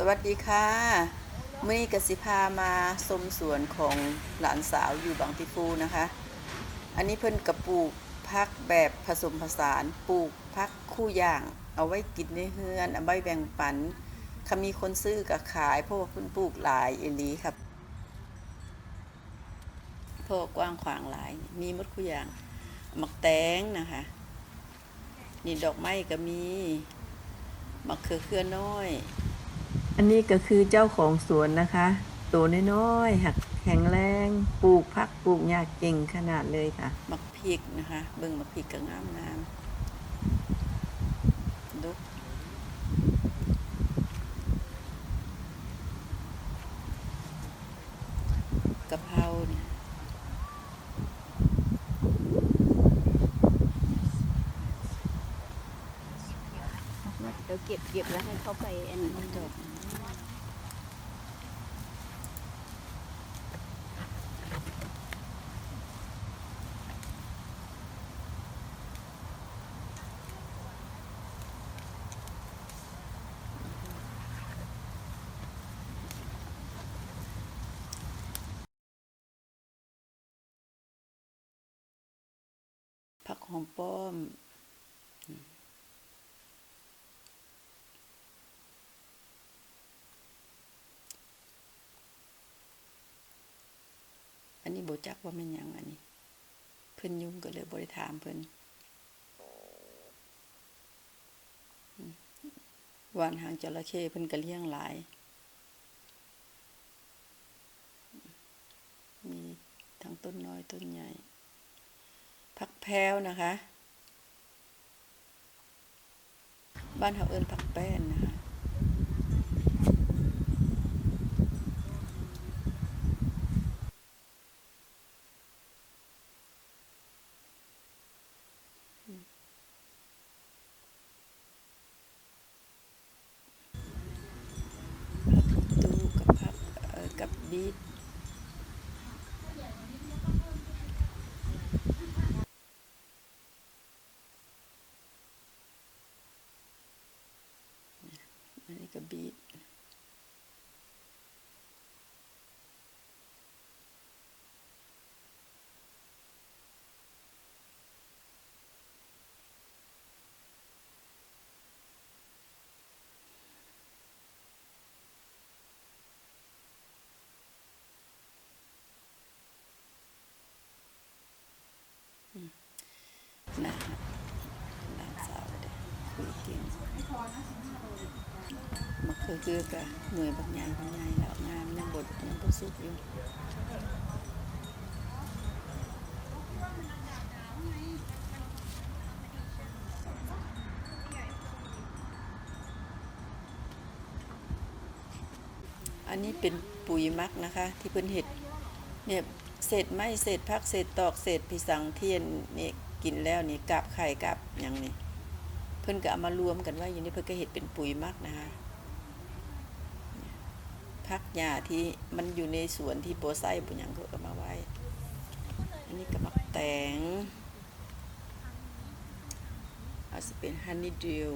สวัสดีค่ะมื่อนี้กสิพามาชมสวนของหลานสาวอยู่บางติฟูนะคะ อันนี้เพิ่นกระปลูกพักแบบผสมผสานปลูกพักคู่อย่าง เอาไว้กินในเฮือนเอาไว้แบ่งปันถ้ามีคนซื้อก็ขายเพราะว่าเพิ่นปลูกหลายเอลีครับเพราะว่ากว้างขวางหลาย มีมดคู่อย่างหมักแตงนะคะนี่ดอกไม้ก็มีมะเขือเครือน้อย อันนี้ก็คือเจ้าของสวนนะคะ ตัวน้อยๆหักแข็งแรง ปลูกผักปลูกหญ้าเก่งขนาดเลยค่ะมักพริกนะคะ เบิ่งมักพริกก็งามงามดุกะเพราเนี่ยเดี๋ยวเก็บเก็บแล้วให้เขาไปอันมัน หอมป้อม อันนี้โบจักว่ามันยังอันนี้ เพิ่นยุ่งก็เลยบริถามเพิ่นวานหางจระเข้เพิ่นก็เลี้ยงหลาย มีทั้งต้นน้อยต้นใหญ่ ผักแพรวนะคะ บ้านเขาเอิ้นผักแป้นนะคะดูกับผักเอ่อกับบีทอันนี้ก็บีทนะหลานสาวเด้คุยเก่ง มะเขือคือกะหน่วยบางใหญ่บางใหญ่แล้วงามยังบดยังบ่สุกอยู่อันนี้เป็นปุ๋ยมักนะคะ ที่เพิ่นเห็ดเนี่ยเศษไม้เศษพักเศษตอกเศษพิสังเทียนนี่กินแล้วนี่กาบไข่กาบอย่างนี้ พิ่นก็เอามารวมกันไว้อยู่นี่เพิ่นก็เห็ดเป็นปุ๋ยมากนะคะพักหญ้าที่มันอยู่ในสวนที่โบไซบุญยังก็เอามาไว้ อันนี้ก็มักแตงอาจจะเป็นฮันนี่ดิว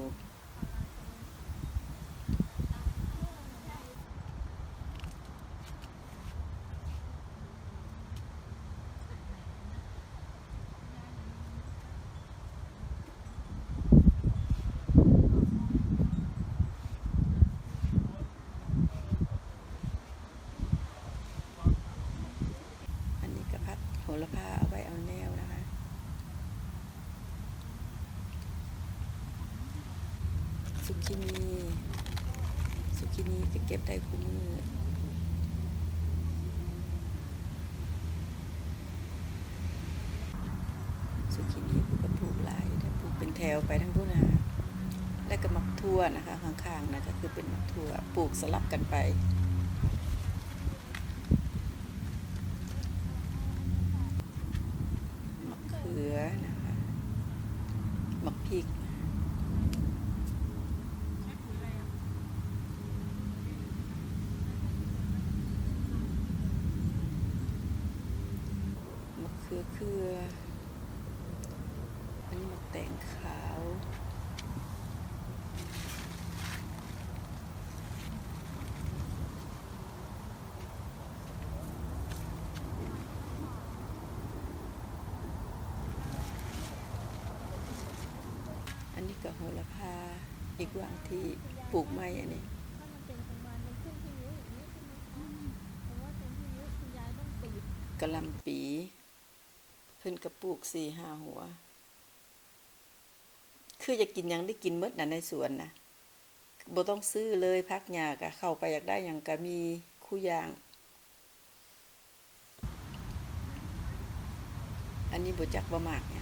อันนี้ก็พักโหระพาเอาไว้เอาแนวนะคะ สุกินี ที่นี่จะเก็บได้คุ้มือสุขีนีผูกกระปลูกหลายแต่ปลูกเป็นแถวไปทั้งพุ่นาและก็มักทั่วนะคะข้างๆนะก็คือเป็นมักทั่วปลูกสลับกันไป คือคืออันนี้มาแต่งขาว อันนี้กับโหระพา อีกวางที่ปลูกไม้อันนี้กะลำปี เพิ่นกระปลูกสี่ห้าหัว คืออยากกินยังได้กินเมดน่ะในสวนนะบ่ต้องซื้อเลยพักหยากะเข้าไปอยากได้อย่างก็มีคู่อย่าง อันนี้บ่จักบ่มากเนนี้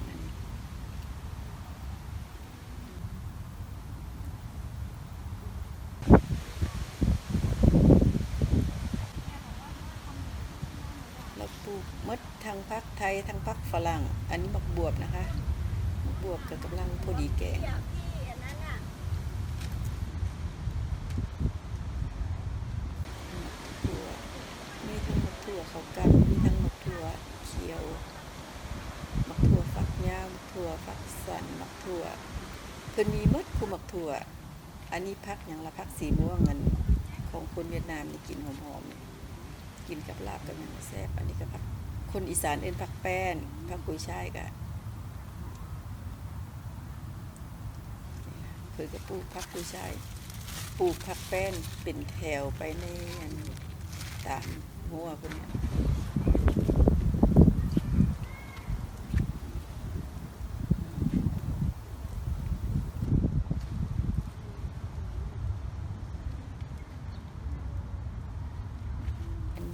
เรา ปลูกมดทั้งพักไทยทั้งพักฝรั่ง อันนี้บักบวบนะคะบักบวบก็กำลังพอดีแก่ถั่วมีทั้งมะถั่วเขากันมีทั้งมะถั่วเขียวมะถั่วฝักยาวมะถั่วฝักสันมะถั่วเพิ่นมีมดคู่มะถั่ว อันนี้พักอย่างละพักสีม่วงเงินของคนเวียดนามนี่กินหอมๆนี่ กินกับลาบกับหยังแซ่บอันนี้ก็ผักคนอีสานเอิ้นผักแป้นผักกุยช่ายก็เพิ่นก็ปลูกผักกุยช่ายปลูกผักแป้นเป็นแถวไปในตามหัวคนเนี้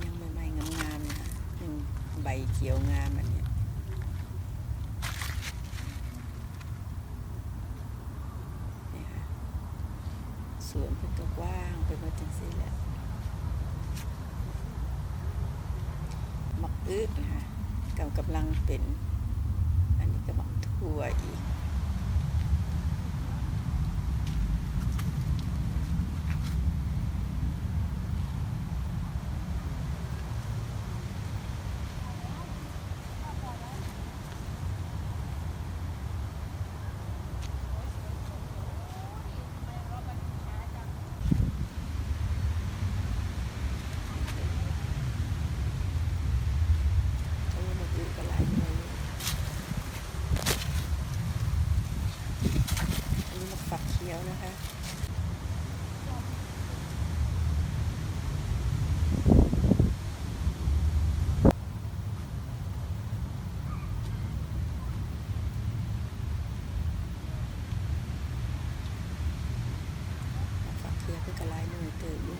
ยังใหม่ๆงามๆนะคะอืมใบเขียวงามอันเนี้ยนี่ค่ะ สวนเพิ่นก็กว้างไปหมดจังซี่แหละหมักอึนะคะกำกำลังเป็น อันนี้ก็หมักถั่วอีก โอ้หมักอึก็หลายหน่วยอยู่อันนี้หมักฝัก เขียวนะคะฝากเคลียร์เพื่อกระลายหน่อเติมอยู่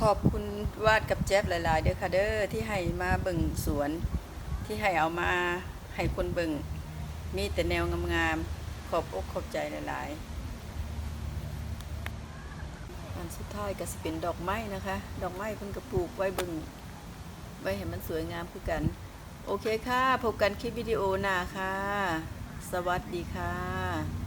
ขอบคุณวาดกับแจ๊บหลาย ๆ เด้อค่ะเด้อที่ให้มาเบิ่งสวน ที่ให้เอามาให้คนเบิ่งมีแต่แนวงามๆ ขอบอกขอบใจหลายๆอันสุดท้ายก็สิเป็นดอกไม้นะคะ ดอกไม้เพิ่งกระปลูกไว้บึง ไว้เห็นมันสวยงามคือกัน โอเคค่ะ พบกันคลิปวิดีโอหน้าค่ะ สวัสดีค่ะ